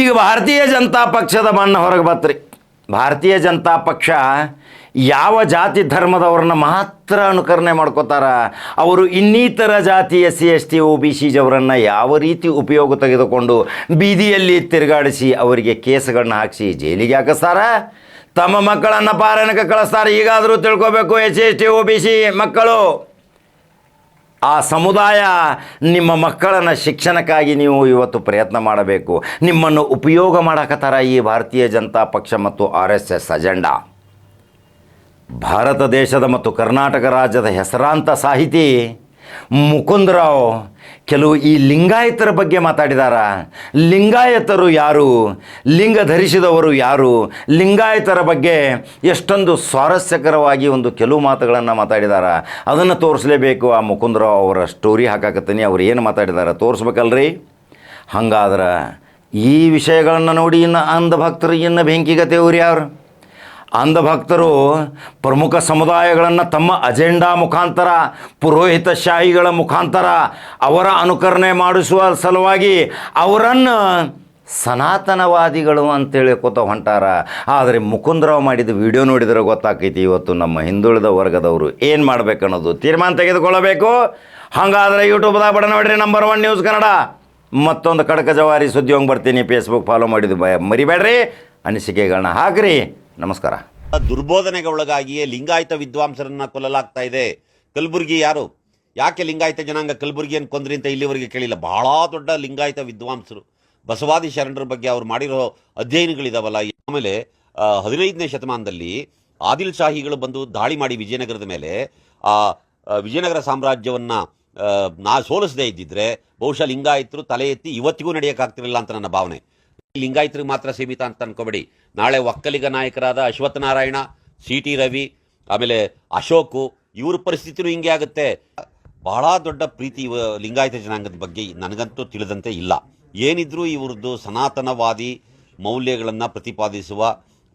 ಈಗ ಭಾರತೀಯ ಜನತಾ ಪಕ್ಷದ ಬಣ್ಣ ಹೊರಗೆ ಬತ್ರಿ ಭಾರತೀಯ ಜನತಾ ಪಕ್ಷ ಯಾವ ಜಾತಿ ಧರ್ಮದವ್ರನ್ನ ಮಾತ್ರ ಅನುಕರಣೆ ಮಾಡ್ಕೋತಾರ? ಅವರು ಇನ್ನಿತರ ಜಾತಿ S C, S T O B, C ಜವರನ್ನು ಯಾವ ರೀತಿ ಉಪಯೋಗ ತೆಗೆದುಕೊಂಡು ಬೀದಿಯಲ್ಲಿ ತಿರುಗಾಡಿಸಿ ಅವರಿಗೆ ಕೇಸುಗಳನ್ನ ಹಾಕಿಸಿ ಜೈಲಿಗೆ ಹಾಕಿಸ್ತಾರ? ತಮ್ಮ ಮಕ್ಕಳನ್ನು ಪಾರಾಯಣಕ್ಕೆ ಕಳಿಸ್ತಾರೆ. ಈಗಾದರೂ ತಿಳ್ಕೊಬೇಕು S C, S T O B, C ಮಕ್ಕಳು. ಆ ಸಮುದಾಯ ನಿಮ್ಮ ಮಕ್ಕಳನ್ನು ಶಿಕ್ಷಣಕ್ಕಾಗಿ ನೀವು ಇವತ್ತು ಪ್ರಯತ್ನ ಮಾಡಬೇಕು. ನಿಮ್ಮನ್ನು ಉಪಯೋಗ ಮಾಡಕತ್ತಾರ ಈ ಭಾರತೀಯ ಜನತಾ ಪಕ್ಷ ಮತ್ತು R S S agenda. Bharata ದೇಶದ ಮತ್ತು ಕರ್ನಾಟಕ ರಾಜ್ಯದ ಹೆಸರಾಂತ ಸಾಹಿತಿ ಮುಕುಂದರಾವ್, ಕೆಲವು ಈ ಲಿಂಗಾಯತರ ಬಗ್ಗೆ ಮಾತಾಡಿದಾರ. ಲಿಂಗಾಯತರು ಯಾರು? ಲಿಂಗ ಧರಿಸಿದವರು ಯಾರು? ಲಿಂಗಾಯತರ ಬಗ್ಗೆ ಎಷ್ಟೊಂದು ಸ್ವಾರಸ್ಯಕರವಾಗಿ ಒಂದು ಕೆಲವು ಮಾತುಗಳನ್ನು ಮಾತಾಡಿದಾರ. ಅದನ್ನು ತೋರಿಸಲೇಬೇಕು ಆ ಮುಕುಂದರಾವ್ ಅವರ ಸ್ಟೋರಿ ಹಾಕಾಕತ್ತೀನಿ. ಅವ್ರು ಏನು ಮಾತಾಡಿದಾರ ತೋರಿಸ್ಬೇಕಲ್ರಿ? ಹಂಗಾದ್ರೆ ಈ ವಿಷಯಗಳನ್ನು ನೋಡಿ ಇನ್ನು ಅಂಧಭಕ್ತರು ಇನ್ನು ಬೆಂಕಿಗತೆ ಅವ್ರು ಯಾರು ಅಂಧಭಕ್ತರು ಪ್ರಮುಖ ಸಮುದಾಯಗಳನ್ನು ತಮ್ಮ ಅಜೆಂಡಾ ಮುಖಾಂತರ, ಪುರೋಹಿತಶಾಹಿಗಳ ಮುಖಾಂತರ ಅವರ ಅನುಕರಣೆ ಮಾಡಿಸುವ ಸಲುವಾಗಿ ಅವರನ್ನು ಸನಾತನವಾದಿಗಳು ಅಂತೇಳಿ ಕೂತ ಹೊಂಟಾರ. ಆದರೆ ಮುಕುಂದರಾವ್ ಮಾಡಿದ ವಿಡಿಯೋ ನೋಡಿದರೆ ಗೊತ್ತಾಕೈತಿ ಇವತ್ತು ನಮ್ಮ ಹಿಂದುಳಿದ ವರ್ಗದವರು ಏನು ಮಾಡಬೇಕನ್ನೋದು ತೀರ್ಮಾನ ತೆಗೆದುಕೊಳ್ಳಬೇಕು. ಹಾಗಾದರೆ ಯೂಟ್ಯೂಬ್ದಾಗ ಬಡ ನೋಡ್ರಿ ನಂಬರ್ ಒನ್ ನ್ಯೂಸ್ ಕನ್ನಡ. ಮತ್ತೊಂದು ಕಡಕ ಜವಾರಿ ಸುದ್ದಿ ಹೋಗಿ ಬರ್ತೀನಿ. ಫೇಸ್ಬುಕ್ ಫಾಲೋ ಮಾಡಿದ್ದು ಬ ಮರಿಬೇಡ್ರಿ. ಅನಿಸಿಕೆಗಳನ್ನ ಹಾಕ್ರಿ. ನಮಸ್ಕಾರ. ದುರ್ಬೋಧನೆಗೆ ಒಳಗಾಗಿಯೇ ಲಿಂಗಾಯತ ವಿದ್ವಾಂಸರನ್ನ ಕೊಲ್ಲಲಾಗ್ತಾ ಇದೆ. ಕಲಬುರಗಿ ಯಾರು? ಯಾಕೆ ಲಿಂಗಾಯತ ಜನಾಂಗ ಕಲಬುರಗಿಯನ್ನು ಕೊಂದ್ರಿ ಅಂತ ಇಲ್ಲಿವರೆಗೆ ಕೇಳಿಲ್ಲ. ಬಹಳ ದೊಡ್ಡ ಲಿಂಗಾಯತ ವಿದ್ವಾಂಸರು. ಬಸವಾದಿ ಶರಣರ ಬಗ್ಗೆ ಅವ್ರು ಮಾಡಿರೋ ಅಧ್ಯಯನಗಳಿದಾವಲ್ಲ. ಆಮೇಲೆ ಹದಿನೈದನೇ ಶತಮಾನದಲ್ಲಿ ಆದಿಲ್ ಶಾಹಿಗಳು ಬಂದು ದಾಳಿ ಮಾಡಿ ವಿಜಯನಗರದ ಮೇಲೆ, ಆ ವಿಜಯನಗರ ಸಾಮ್ರಾಜ್ಯವನ್ನ ನಾ ಸೋಲಿಸದೇ ಇದ್ದಿದ್ರೆ ಬಹುಶಃ ಲಿಂಗಾಯತರು ತಲೆ ಎತ್ತಿ ಇವತ್ತಿಗೂ ನಡೆಯೋಕ್ಕಾಗ್ತಿರಲಿಲ್ಲ ಅಂತ ನನ್ನ ಭಾವನೆ. ಲಿಂಗಾಯತರಿಗೆ ಮಾತ್ರ ಸೀಮಿತ ಅಂತ ಅನ್ಕೋಬೇಡಿ. ನಾಳೆ ಒಕ್ಕಲಿಗ ನಾಯಕರಾದ ಅಶ್ವಥ್ ನಾರಾಯಣ ಸಿ ಟಿ ರವಿ, ಆಮೇಲೆ ಅಶೋಕು, ಇವ್ರ ಪರಿಸ್ಥಿತಿನೂ ಹಿಂಗೆ ಆಗುತ್ತೆ. ಬಹಳ ದೊಡ್ಡ ಪ್ರೀತಿ ಲಿಂಗಾಯತ ಜನಾಂಗದ ಬಗ್ಗೆ ನನಗಂತೂ ತಿಳಿದಂತೆ ಇಲ್ಲ. ಏನಿದ್ರೂ ಇವ್ರದ್ದು ಸನಾತನವಾದಿ ಮೌಲ್ಯಗಳನ್ನು ಪ್ರತಿಪಾದಿಸುವ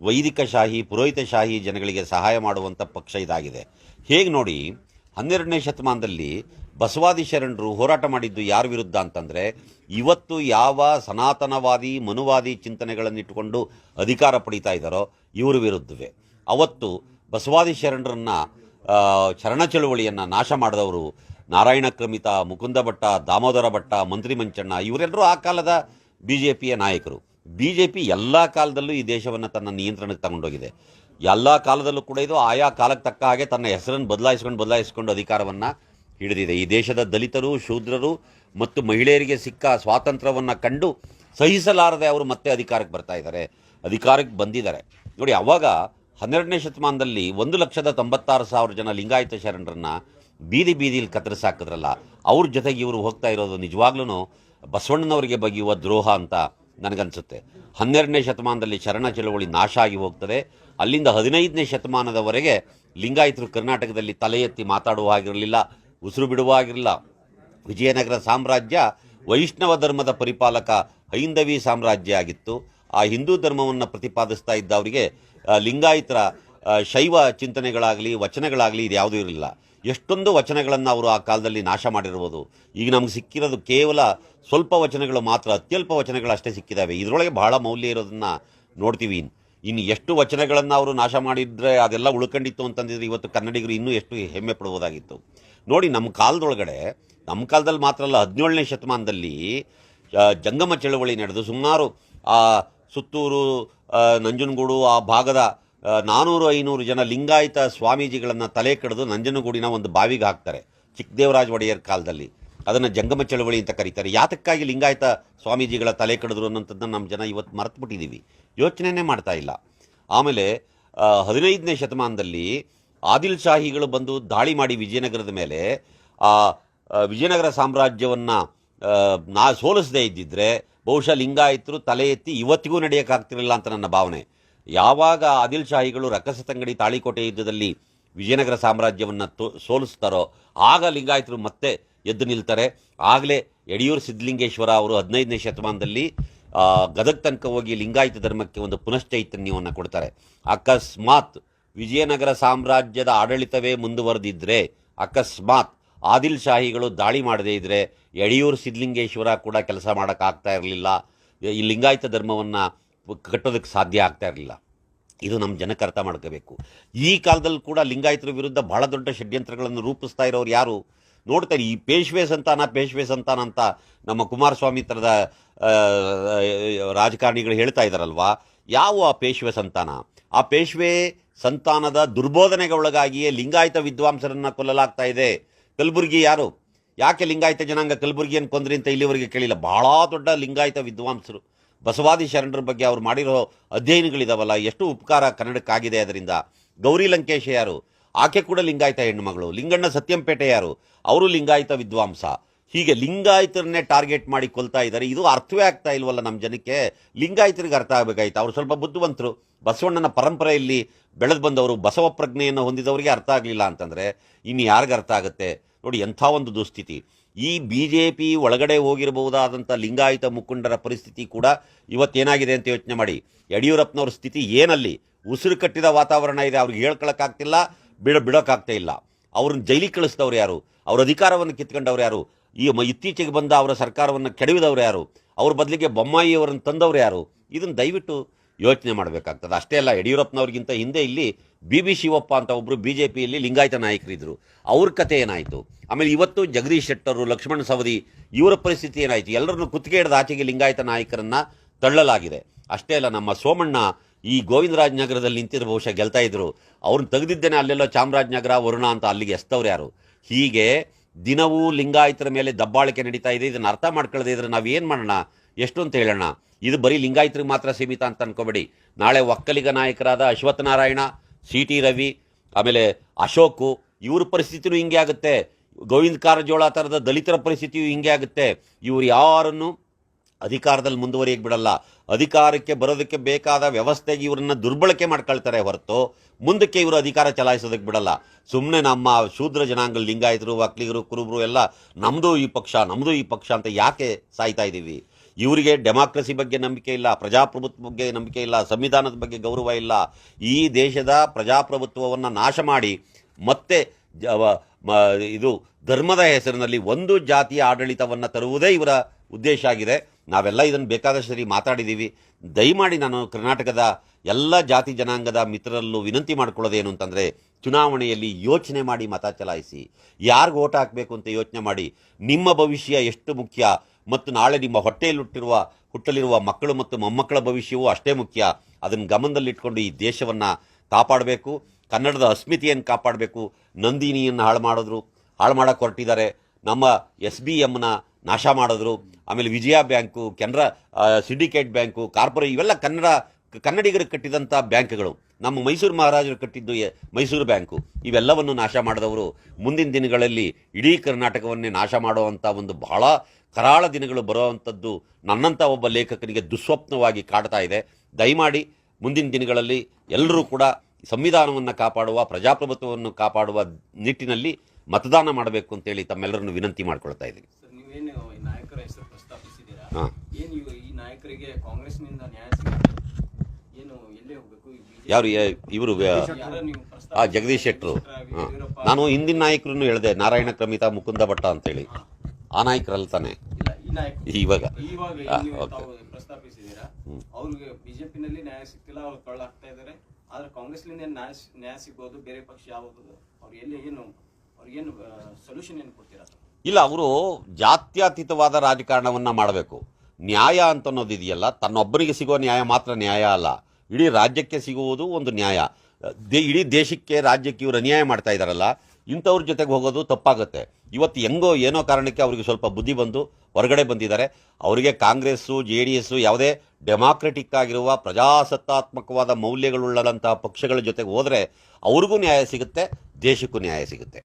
ವೈದಿಕ ವೈದಿಕಶಾಹಿ ಪುರೋಹಿತಶಾಹಿ ಜನಗಳಿಗೆ ಸಹಾಯ ಮಾಡುವಂಥ ಪಕ್ಷ ಇದಾಗಿದೆ. ಹೇಗೆ ನೋಡಿ ಹನ್ನೆರಡನೇ ಶತಮಾನದಲ್ಲಿ ಬಸವಾದಿ ಶರಣರು ಹೋರಾಟ ಮಾಡಿದ್ದು ಯಾರ ವಿರುದ್ಧ ಅಂತಂದರೆ, ಇವತ್ತು ಯಾವ ಸನಾತನವಾದಿ, ಮನುವಾದಿ ಚಿಂತನೆಗಳನ್ನಿಟ್ಟುಕೊಂಡು ಅಧಿಕಾರ ಪಡೀತಾ ಇದ್ದಾರೋ ಇವರ ವಿರುದ್ಧವೇ. ಅವತ್ತು ಬಸವಾದಿ ಶರಣರನ್ನ ಶರಣ ಚಳುವಳಿಯನ್ನು ನಾಶ ಮಾಡಿದವರು ನಾರಾಯಣ ಕ್ರಮಿತ, ಮುಕುಂದ ಭಟ್ಟ, ದಾಮೋದರ ಭಟ್ಟ, ಮಂತ್ರಿ ಮಂಚಣ್ಣ, ಇವರೆಲ್ಲರೂ ಆ ಕಾಲದ ಬಿ ಜೆ ಪಿಯ ನಾಯಕರು. ಬಿ ಜೆ ಪಿ ಎಲ್ಲ ಕಾಲದಲ್ಲೂ ಈ ದೇಶವನ್ನು ತನ್ನ ನಿಯಂತ್ರಣಕ್ಕೆ ತಗೊಂಡೋಗಿದೆ. ಎಲ್ಲ ಕಾಲದಲ್ಲೂ ಕೂಡ ಇದು ಆಯಾ ಕಾಲಕ್ಕೆ ತಕ್ಕ ಹಾಗೆ ತನ್ನ ಹೆಸರನ್ನು ಬದಲಾಯಿಸ್ಕೊಂಡು ಬದಲಾಯಿಸ್ಕೊಂಡು ಅಧಿಕಾರವನ್ನು ಹಿಡಿದಿದೆ. ಈ ದೇಶದ ದಲಿತರು, ಶೂದ್ರರು ಮತ್ತು ಮಹಿಳೆಯರಿಗೆ ಸಿಕ್ಕ ಸ್ವಾತಂತ್ರ್ಯವನ್ನು ಕಂಡು ಸಹಿಸಲಾರದೆ ಅವರು ಮತ್ತೆ ಅಧಿಕಾರಕ್ಕೆ ಬರ್ತಾ ಇದ್ದಾರೆ. ಅಧಿಕಾರಕ್ಕೆ ಬಂದಿದ್ದಾರೆ. ನೋಡಿ, ಅವಾಗ ಹನ್ನೆರಡನೇ ಶತಮಾನದಲ್ಲಿ ಒಂದು ಲಕ್ಷದ ತೊಂಬತ್ತಾರು ಸಾವಿರ ಜನ ಲಿಂಗಾಯತ ಶರಣರನ್ನು ಬೀದಿ ಬೀದಿಲಿ ಕತ್ತರಿಸಾಕಿದ್ರಲ್ಲ ಅವ್ರ ಜೊತೆಗೆ ಇವರು ಹೋಗ್ತಾ ಇರೋದು ನಿಜವಾಗ್ಲೂ ಬಸವಣ್ಣನವರಿಗೆ ಬಗೆಯುವ ದ್ರೋಹ ಅಂತ ನನಗನ್ಸುತ್ತೆ. ಹನ್ನೆರಡನೇ ಶತಮಾನದಲ್ಲಿ ಶರಣ ಚಳವಳಿ ನಾಶ ಆಗಿ ಹೋಗ್ತದೆ. ಅಲ್ಲಿಂದ ಹದಿನೈದನೇ ಶತಮಾನದವರೆಗೆ ಲಿಂಗಾಯತರು ಕರ್ನಾಟಕದಲ್ಲಿ ತಲೆ ಎತ್ತಿ ಮಾತಾಡುವ ಆಗಿರಲಿಲ್ಲ ಉಸಿರು ಬಿಡುವ ಆಗಿರಲಿಲ್ಲ ವಿಜಯನಗರ ಸಾಮ್ರಾಜ್ಯ ವೈಷ್ಣವ ಧರ್ಮದ ಪರಿಪಾಲಕ ಹೈಂದವಿ ಸಾಮ್ರಾಜ್ಯ ಆಗಿತ್ತು. ಆ ಹಿಂದೂ ಧರ್ಮವನ್ನು ಪ್ರತಿಪಾದಿಸ್ತಾ ಇದ್ದ ಅವರಿಗೆ ಲಿಂಗಾಯತರ ಶೈವ ಚಿಂತನೆಗಳಾಗಲಿ, ವಚನಗಳಾಗಲಿ ಇದು ಯಾವುದೂ ಇರಲಿಲ್ಲ. ಎಷ್ಟೊಂದು ವಚನಗಳನ್ನು ಅವರು ಆ ಕಾಲದಲ್ಲಿ ನಾಶ ಮಾಡಿರ್ಬೋದು. ಈಗ ನಮ್ಗೆ ಸಿಕ್ಕಿರೋದು ಕೇವಲ ಸ್ವಲ್ಪ ವಚನಗಳು ಮಾತ್ರ, ಅತ್ಯಲ್ಪ ವಚನಗಳು ಅಷ್ಟೇ ಸಿಕ್ಕಿದ್ದಾವೆ ಇದರೊಳಗೆ ಬಹಳ ಮೌಲ್ಯ ಇರೋದನ್ನು ನೋಡ್ತೀವಿ ಇನ್ನು ಎಷ್ಟು ವಚನಗಳನ್ನು ಅವರು ನಾಶ ಮಾಡಿದರೆ ಅದೆಲ್ಲ ಉಳ್ಕೊಂಡಿತ್ತು ಅಂತಂದಿದ್ರೆ ಇವತ್ತು ಕನ್ನಡಿಗರು ಇನ್ನೂ ಎಷ್ಟು ಹೆಮ್ಮೆ ಪಡುವುದಾಗಿತ್ತು. ನೋಡಿ, ನಮ್ಮ ಕಾಲದೊಳಗಡೆ, ನಮ್ಮ ಕಾಲದಲ್ಲಿ ಮಾತ್ರ ಅಲ್ಲ, ಹದಿನೇಳನೇ ಶತಮಾನದಲ್ಲಿ ಜಂಗಮ ಚಳವಳಿ ನಡೆದು ಸುಮಾರು, ಆ, ಸುತ್ತೂರು ನಂಜನಗೂಡು, ಆ ಭಾಗದ ನಾನ್ನೂರು ನಾನೂರು, ಐನೂರು ಜನ ಲಿಂಗಾಯತ ಸ್ವಾಮೀಜಿಗಳನ್ನು ತಲೆ ಕಡಿದು ನಂಜನಗೂಡಿನ ಒಂದು ಬಾವಿಗೆ ಹಾಕ್ತಾರೆ ಚಿಕ್ಕದೇವರಾಜ ಒಡೆಯರ್ ಕಾಲದಲ್ಲಿ. ಅದನ್ನು ಜಂಗಮ ಚಳವಳಿ ಅಂತ ಕರೀತಾರೆ. ಯಾತಕ್ಕಾಗಿ ಲಿಂಗಾಯತ ಸ್ವಾಮೀಜಿಗಳ ತಲೆ ಕಡಿದ್ರು ಅನ್ನೋಂಥದ್ದನ್ನು ನಮ್ಮ ಜನ ಇವತ್ತು ಮರೆತು ಬಿಟ್ಟಿದ್ದೀವಿ ಯೋಚನೆನೇ ಮಾಡ್ತಾ ಇಲ್ಲ. ಆಮೇಲೆ ಹದಿನೈದನೇ ಶತಮಾನದಲ್ಲಿ ಆದಿಲ್ ಶಾಹಿಗಳು ಬಂದು ದಾಳಿ ಮಾಡಿ ವಿಜಯನಗರದ ಮೇಲೆ ಆ, ವಿಜಯನಗರ ಸಾಮ್ರಾಜ್ಯವನ್ನು ನಾ ಸೋಲಿಸದೇ ಇದ್ದಿದ್ರೆ ಬಹುಶಃ ಲಿಂಗಾಯತರು ತಲೆ ಎತ್ತಿ ಇವತ್ತಿಗೂ ನಡೆಯೋಕ್ಕಾಗ್ತಿರಲಿಲ್ಲ ಅಂತ ನನ್ನ ಭಾವನೆ. ಯಾವಾಗ ಆದಿಲ್ ಶಾಹಿಗಳು ರಕ್ಕಸತಂಗಡಿ ತಾಳಿಕೋಟೆ ಯುದ್ಧದಲ್ಲಿ ವಿಜಯನಗರ ಸಾಮ್ರಾಜ್ಯವನ್ನು ತೋ ಸೋಲಿಸ್ತಾರೋ ಆಗ ಲಿಂಗಾಯತರು ಮತ್ತೆ ಎದ್ದು ನಿಲ್ತಾರೆ. ಆಗಲೇ ಯಡಿಯೂರು ಸಿದ್ಧಲಿಂಗೇಶ್ವರ ಅವರು ಹದಿನೈದನೇ ಶತಮಾನದಲ್ಲಿ ಗದಗ ತನಕ ಹೋಗಿ ಲಿಂಗಾಯತ ಧರ್ಮಕ್ಕೆ ಒಂದು ಪುನಶ್ಚೈತನ್ಯವನ್ನು ಕೊಡ್ತಾರೆ. ಅಕಸ್ಮಾತ್ ವಿಜಯನಗರ ಸಾಮ್ರಾಜ್ಯದ ಆಡಳಿತವೇ ಮುಂದುವರೆದಿದ್ದರೆ ಅಕಸ್ಮಾತ್ ಆದಿಲ್ ಶಾಹಿಗಳು ದಾಳಿ ಮಾಡದೇ ಇದ್ದರೆ ಯಡಿಯೂರು ಸಿದ್ಧಲಿಂಗೇಶ್ವರ ಕೂಡ ಕೆಲಸ ಮಾಡೋಕ್ಕಾಗ್ತಾ ಇರಲಿಲ್ಲ. ಈ ಲಿಂಗಾಯತ ಧರ್ಮವನ್ನು ಕಟ್ಟೋದಕ್ಕೆ ಸಾಧ್ಯ ಆಗ್ತಾ ಇರಲಿಲ್ಲ. ಇದು ನಮ್ಮ ಜನಕ್ಕೆ ಅರ್ಥ ಮಾಡ್ಕೋಬೇಕು. ಈ ಕಾಲದಲ್ಲಿ ಕೂಡ ಲಿಂಗಾಯತರ ವಿರುದ್ಧ ಬಹಳ ದೊಡ್ಡ ಷಡ್ಯಂತ್ರಗಳನ್ನು ರೂಪಿಸ್ತಾ ಇರೋರು ಯಾರು? ನೋಡ್ತಾರೆ ಈ ಪೇಶ್ವೆ ಸಂತಾನ ಪೇಶ್ವೆ ಸಂತಾನ ಅಂತ ನಮ್ಮ ಕುಮಾರಸ್ವಾಮಿ ಥರದ ರಾಜಕಾರಣಿಗಳು ಹೇಳ್ತಾ ಇದ್ದಾರಲ್ವಾ ಯಾವ ಆ ಪೇಶ್ವೆ ಸಂತಾನ ಆ ಪೇಶ್ವೆ ಸಂತಾನದ ದುರ್ಬೋಧನೆಗೆ ಒಳಗಾಗಿಯೇ ಲಿಂಗಾಯತ ವಿದ್ವಾಂಸರನ್ನು ಕೊಲ್ಲಲಾಗ್ತಾ ಇದೆ. ಕಲಬುರಗಿ ಯಾರು? ಯಾಕೆ ಲಿಂಗಾಯತ ಜನಾಂಗ ಕಲಬುರಗಿಯನ್ನು ಕೊಂದ್ರಿ ಅಂತ ಇಲ್ಲಿವರೆಗೆ ಕೇಳಿಲ್ಲ. ಭಾಳ ದೊಡ್ಡ ಲಿಂಗಾಯತ ವಿದ್ವಾಂಸರು. ಬಸವಾದಿ ಶರಣರ ಬಗ್ಗೆ ಅವ್ರು ಮಾಡಿರೋ ಅಧ್ಯಯನಗಳಿದಾವಲ್ಲ, ಎಷ್ಟು ಉಪಕಾರ ಕನ್ನಡಕ್ಕಾಗಿದೆ ಅದರಿಂದ. ಗೌರಿ ಲಂಕೇಶ್ ಯಾರು? ಆಕೆ ಕೂಡ ಲಿಂಗಾಯತ ಹೆಣ್ಣುಮಗಳು. ಲಿಂಗಣ್ಣ ಸತ್ಯಂಪೇಟೆ ಯಾರು? ಅವರು ಲಿಂಗಾಯತ ವಿದ್ವಾಂಸ. ಹೀಗೆ ಲಿಂಗಾಯತರನ್ನೇ ಟಾರ್ಗೆಟ್ ಮಾಡಿ ಕೊಲ್ತಾ ಇದ್ದಾರೆ. ಇದು ಅರ್ಥವೇ ಆಗ್ತಾ ಇಲ್ವಲ್ಲ ನಮ್ಮ ಜನಕ್ಕೆ? ಲಿಂಗಾಯತರಿಗೆ ಅರ್ಥ ಆಗಬೇಕಾಯ್ತು. ಅವರು ಸ್ವಲ್ಪ ಬುದ್ಧಿವಂತರು. ಬಸವಣ್ಣನ ಪರಂಪರೆಯಲ್ಲಿ ಬೆಳೆದು ಬಂದವರು ಬಸವ ಪ್ರಜ್ಞೆಯನ್ನು ಹೊಂದಿದವರಿಗೆ ಅರ್ಥ ಆಗಲಿಲ್ಲ ಅಂತಂದರೆ ಇನ್ನು ಯಾರಿಗೆ ಅರ್ಥ ಆಗುತ್ತೆ? ನೋಡಿ, ಎಂಥ ಒಂದು ದುಸ್ಥಿತಿ. ಈ ಬಿ ಜೆ ಪಿ ಒಳಗಡೆ ಹೋಗಿರಬಹುದಾದಂಥ ಲಿಂಗಾಯತ ಮುಖಂಡರ ಪರಿಸ್ಥಿತಿ ಕೂಡ ಇವತ್ತೇನಾಗಿದೆ ಅಂತ ಯೋಚನೆ ಮಾಡಿ. ಯಡಿಯೂರಪ್ಪನವ್ರ ಸ್ಥಿತಿ ಏನಲ್ಲಿ? ಉಸಿರು ಕಟ್ಟಿದ ವಾತಾವರಣ ಇದೆ. ಅವ್ರಿಗೆ ಹೇಳ್ಕೊಳಕ್ಕಾಗ್ತಿಲ್ಲ. ಬಿಡ ಬಿಡೋಕ್ಕಾಗ್ತಾ ಇಲ್ಲ. ಅವ್ರನ್ನ ಜೈಲಿಗೆ ಕಳಿಸಿದವ್ರು ಯಾರು? ಅವ್ರ ಅಧಿಕಾರವನ್ನು ಕಿತ್ಕೊಂಡವ್ರು ಯಾರು? ಈ ಇತ್ತೀಚೆಗೆ ಬಂದ ಅವರ ಸರ್ಕಾರವನ್ನು ಕೆಡವಿದವ್ರು ಯಾರು? ಅವ್ರ ಬದಲಿಗೆ ಬೊಮ್ಮಾಯಿಯವರನ್ನು ತಂದವ್ರು ಯಾರು? ಇದನ್ನು ದಯವಿಟ್ಟು ಯೋಚನೆ ಮಾಡಬೇಕಾಗ್ತದೆ. ಅಷ್ಟೇ ಅಲ್ಲ, ಯಡಿಯೂರಪ್ಪನವ್ರಿಗಿಂತ ಹಿಂದೆ ಇಲ್ಲಿ ಬಿ ಬಿ ಶಿವಪ್ಪ ಅಂತ ಒಬ್ಬರು ಬಿ ಜೆ ಪಿಯಲ್ಲಿ ಲಿಂಗಾಯತ ನಾಯಕರಿದ್ದರು ಅವ್ರ ಕತೆ ಏನಾಯಿತು? ಆಮೇಲೆ ಇವತ್ತು ಜಗದೀಶ್ ಶೆಟ್ಟರು, ಲಕ್ಷ್ಮಣ ಸವದಿ, ಇವರ ಪರಿಸ್ಥಿತಿ ಏನಾಯಿತು? ಎಲ್ಲರನ್ನು ಕುತ್ತಿಗೆ ಹಿಡಿದ ಆಚೆಗೆ ಲಿಂಗಾಯತ ನಾಯಕರನ್ನು ತಳ್ಳಲಾಗಿದೆ. ಅಷ್ಟೇ ಅಲ್ಲ, ನಮ್ಮ ಸೋಮಣ್ಣ ಈ ಗೋವಿಂದರಾಜ್ ನಗರದಲ್ಲಿ ನಿಂತಿರೋ ಬಹುಶಃ ಗೆಲ್ತಾ ಇದ್ರು. ಅವ್ರನ್ನ ತೆಗೆದಿದ್ದೇನೆ ಅಲ್ಲೆಲ್ಲೋ ಚಾಮರಾಜನಗರ ವರುಣ ಅಂತ ಅಲ್ಲಿಗೆ ಎಸ್ತವ್ರು ಯಾರು? ಹೀಗೆ ದಿನವೂ ಲಿಂಗಾಯತರ ಮೇಲೆ ದಬ್ಬಾಳಿಕೆ ನಡೀತಾ ಇದೆ. ಇದನ್ನು ಅರ್ಥ ಮಾಡ್ಕೊಳ್ಳದೆ ಇದ್ರೆ ನಾವು ಏನು ಮಾಡೋಣ? ಎಷ್ಟು ಅಂತ ಹೇಳೋಣ? ಇದು ಬರೀ ಲಿಂಗಾಯತರಿಗೆ ಮಾತ್ರ ಸೀಮಿತ ಅಂತ ಅನ್ಕೋಬೇಡಿ. ನಾಳೆ ಒಕ್ಕಲಿಗ ನಾಯಕರಾದ ಅಶ್ವತ್ಥನಾರಾಯಣ ಸಿ ಟಿ ರವಿ, ಆಮೇಲೆ ಅಶೋಕು, ಇವ್ರ ಪರಿಸ್ಥಿತಿನೂ ಹಿಂಗೆ ಆಗುತ್ತೆ. ಗೋವಿಂದ ಕಾರಜೋಳ ಥರದ ದಲಿತರ ಪರಿಸ್ಥಿತಿಯು ಹಿಂಗೆ ಆಗುತ್ತೆ. ಇವ್ರು ಯಾರನ್ನು ಅಧಿಕಾರದಲ್ಲಿ ಮುಂದುವರಿಯಕ್ಕೆ ಬಿಡಲ್ಲ. ಅಧಿಕಾರಕ್ಕೆ ಬರೋದಕ್ಕೆ ಬೇಕಾದ ವ್ಯವಸ್ಥೆಗೆ ಇವರನ್ನ ದುರ್ಬಳಕೆ ಮಾಡ್ಕೊಳ್ತಾರೆ ಹೊರತು ಮುಂದಕ್ಕೆ ಇವರು ಅಧಿಕಾರ ಚಲಾಯಿಸೋದಕ್ಕೆ ಬಿಡಲ್ಲ. ಸುಮ್ಮನೆ ನಮ್ಮ ಶೂದ್ರ ಜನಾಂಗ ಲಿಂಗಾಯತರು ವಕ್ಲಿಗರು ಕುರುಬರು ಎಲ್ಲ ನಮ್ಮದು ಈ ಪಕ್ಷ ನಮ್ಮದು ಈ ಪಕ್ಷ ಅಂತ ಯಾಕೆ ಸಾಯ್ತಾ ಇದ್ದೀವಿ ಇವರಿಗೆ ಡೆಮಾಕ್ರಸಿ ಬಗ್ಗೆ ನಂಬಿಕೆ ಇಲ್ಲ ಪ್ರಜಾಪ್ರಭುತ್ವ ಬಗ್ಗೆ ನಂಬಿಕೆ ಇಲ್ಲ, ಸಂವಿಧಾನದ ಬಗ್ಗೆ ಗೌರವ ಇಲ್ಲ. ಈ ದೇಶದ ಪ್ರಜಾಪ್ರಭುತ್ವವನ್ನು ನಾಶ ಮಾಡಿ ಮತ್ತೆ ಇದು ಧರ್ಮದ ಹೆಸರಿನಲ್ಲಿ ಒಂದು ಜಾತಿಯ ಆಡಳಿತವನ್ನು ತರುವುದೇ ಇವರ ಉದ್ದೇಶ ಆಗಿದೆ. ನಾವೆಲ್ಲ ಇದನ್ನು ಬೇಕಾದಷ್ಟು ಸರಿ ಮಾತಾಡಿದ್ದೀವಿ. ದಯಮಾಡಿ ನಾನು ಕರ್ನಾಟಕದ ಎಲ್ಲ ಜಾತಿ ಜನಾಂಗದ ಮಿತ್ರರಲ್ಲೂ ವಿನಂತಿ ಮಾಡ್ಕೊಳ್ಳೋದೇನು ಅಂತಂದರೆ, ಚುನಾವಣೆಯಲ್ಲಿ ಯೋಚನೆ ಮಾಡಿ ಮತ ಚಲಾಯಿಸಿ. ಯಾರಿಗೆ ಓಟ್ ಹಾಕಬೇಕು ಅಂತ ಯೋಚನೆ ಮಾಡಿ. ನಿಮ್ಮ ಭವಿಷ್ಯ ಎಷ್ಟು ಮುಖ್ಯ ಮತ್ತು ನಾಳೆ ನಿಮ್ಮ ಹೊಟ್ಟೆಯಲ್ಲಿ ಹುಟ್ಟಿರುವ ಹುಟ್ಟಲಿರುವ ಮಕ್ಕಳು ಮತ್ತು ಮೊಮ್ಮಕ್ಕಳ ಭವಿಷ್ಯವೂ ಅಷ್ಟೇ ಮುಖ್ಯ. ಅದನ್ನು ಗಮನದಲ್ಲಿಟ್ಕೊಂಡು ಈ ದೇಶವನ್ನು ಕಾಪಾಡಬೇಕು. ಕನ್ನಡದ ಅಸ್ಮಿತೆಯನ್ನು ಕಾಪಾಡಬೇಕು. ನಂದಿನಿಯನ್ನು ಹಾಳು ಮಾಡಿದ್ರು. ಹಾಳು ಮಾಡೋಕ್ಕೆ ಹೊರಟಿದ್ದಾರೆ. ನಮ್ಮ ಎಸ್ ಬಿ ಎಮ್ನ ನಾಶ ಮಾಡಿದ್ರು. ಆಮೇಲೆ Vijaya bank, Canara Syndicate bank corporate ಇವೆಲ್ಲ ಕನ್ನಡ, ಕನ್ನಡಿಗರು ಕಟ್ಟಿದಂಥ ಬ್ಯಾಂಕ್ಗಳು. ನಮ್ಮ ಮೈಸೂರು ಮಹಾರಾಜರು ಕಟ್ಟಿದ್ದು ಮೈಸೂರು ಬ್ಯಾಂಕು. ಇವೆಲ್ಲವನ್ನು ನಾಶ ಮಾಡಿದವರು ಮುಂದಿನ ದಿನಗಳಲ್ಲಿ ಇಡೀ ಕರ್ನಾಟಕವನ್ನೇ ನಾಶ ಮಾಡುವಂಥ ಒಂದು ಬಹಳ ಕರಾಳ ದಿನಗಳು ಬರುವಂಥದ್ದು ನನ್ನಂಥ ಒಬ್ಬ ಲೇಖಕನಿಗೆ ದುಸ್ವಪ್ನವಾಗಿ ಕಾಡ್ತಾ ಇದೆ. ದಯಮಾಡಿ ಮುಂದಿನ ದಿನಗಳಲ್ಲಿ ಎಲ್ಲರೂ ಕೂಡ ಸಂವಿಧಾನವನ್ನು ಕಾಪಾಡುವ, ಪ್ರಜಾಪ್ರಭುತ್ವವನ್ನು ಕಾಪಾಡುವ ನಿಟ್ಟಿನಲ್ಲಿ ಮತದಾನ ಮಾಡಬೇಕು ಅಂತೇಳಿ ತಮ್ಮೆಲ್ಲರನ್ನು ವಿನಂತಿ ಮಾಡ್ಕೊಳ್ತಾ ಇದ್ದೀನಿ. ಏನು ಈ ನಾಯಕರಿಗೆ ಕಾಂಗ್ರೆಸ್ನಿಂದ ನ್ಯಾಯ ಸಿಗುತ್ತೆ ಏನು ಎಲ್ಲೇ ಹೋಗ್ಬೇಕು? ಯಾರು ಇವರು ಆ ಜಗದೀಶ್ ಶೆಟ್ಟರು. ನಾನು ಹಿಂದಿನ ನಾಯಕರನ್ನು ಹೇಳಿದೆ ನಾರಾಯಣ ಕ್ರಮಿತ ಮುಕುಂದ ಭಟ್ಟ ಅಂತೇಳಿ. ಆ ನಾಯಕರಲ್ಲ ತಾನೆ. ಇಲ್ಲ ಈ ನಾಯಕ ಇವಾಗ. ತಾವು ಅವ್ರಿಗೆ ಬಿಜೆಪಿನಲ್ಲಿ ನ್ಯಾಯ ಸಿಗ್ತಿಲ್ಲ ಅವ್ರು ಕಳ್ಳಾಗ್ತಾ ಇದ್ದಾರೆ. ಆದ್ರೆ ಕಾಂಗ್ರೆಸ್ನಿಂದ ಏನ್ ನ್ಯಾಯ ನ್ಯಾಯ ಸಿಗ್ಬೋದು? ಬೇರೆ ಪಕ್ಷ ಯಾವುದು? ಅವ್ರು ಎಲ್ಲಿ ಏನು ಅವ್ರಿಗೇನು ಸೊಲ್ಯೂಷನ್ ಏನು ಕೊಡ್ತೀರಾ? ಇಲ್ಲ, ಅವರು ಜಾತ್ಯತೀತವಾದ ರಾಜಕಾರಣವನ್ನು ಮಾಡಬೇಕು. ನ್ಯಾಯ ಅಂತ ಅನ್ನೋದು ಇದೆಯಲ್ಲ, ತನ್ನೊಬ್ಬರಿಗೆ ಸಿಗೋ ನ್ಯಾಯ ಮಾತ್ರ ನ್ಯಾಯ ಅಲ್ಲ. ಇಡೀ ರಾಜ್ಯಕ್ಕೆ ಸಿಗುವುದು ಒಂದು ನ್ಯಾಯ. ದೇ, ಇಡೀ ದೇಶಕ್ಕೆ, ರಾಜ್ಯಕ್ಕೆ ಇವರು ಅನ್ಯಾಯ ಮಾಡ್ತಾ ಇದ್ದಾರಲ್ಲ ಇಂಥವ್ರ ಜೊತೆಗೆ ಹೋಗೋದು ತಪ್ಪಾಗುತ್ತೆ. ಇವತ್ತು ಹೆಂಗೋ ಏನೋ ಕಾರಣಕ್ಕೆ ಅವರಿಗೆ ಸ್ವಲ್ಪ ಬುದ್ಧಿ ಬಂದು ಹೊರಗಡೆ ಬಂದಿದ್ದಾರೆ. ಅವರಿಗೆ ಕಾಂಗ್ರೆಸ್ಸು, ಜೆ ಡಿ ಎಸ್ಸು ಯಾವುದೇ ಡೆಮಾಕ್ರೆಟಿಕ್ ಆಗಿರುವ ಪ್ರಜಾಸತ್ತಾತ್ಮಕವಾದ ಮೌಲ್ಯಗಳುಳ್ಳಂತಹ ಪಕ್ಷಗಳ ಜೊತೆಗೆ ಹೋದರೆ ಅವ್ರಿಗೂ ನ್ಯಾಯ ಸಿಗುತ್ತೆ, ದೇಶಕ್ಕೂ ನ್ಯಾಯ ಸಿಗುತ್ತೆ.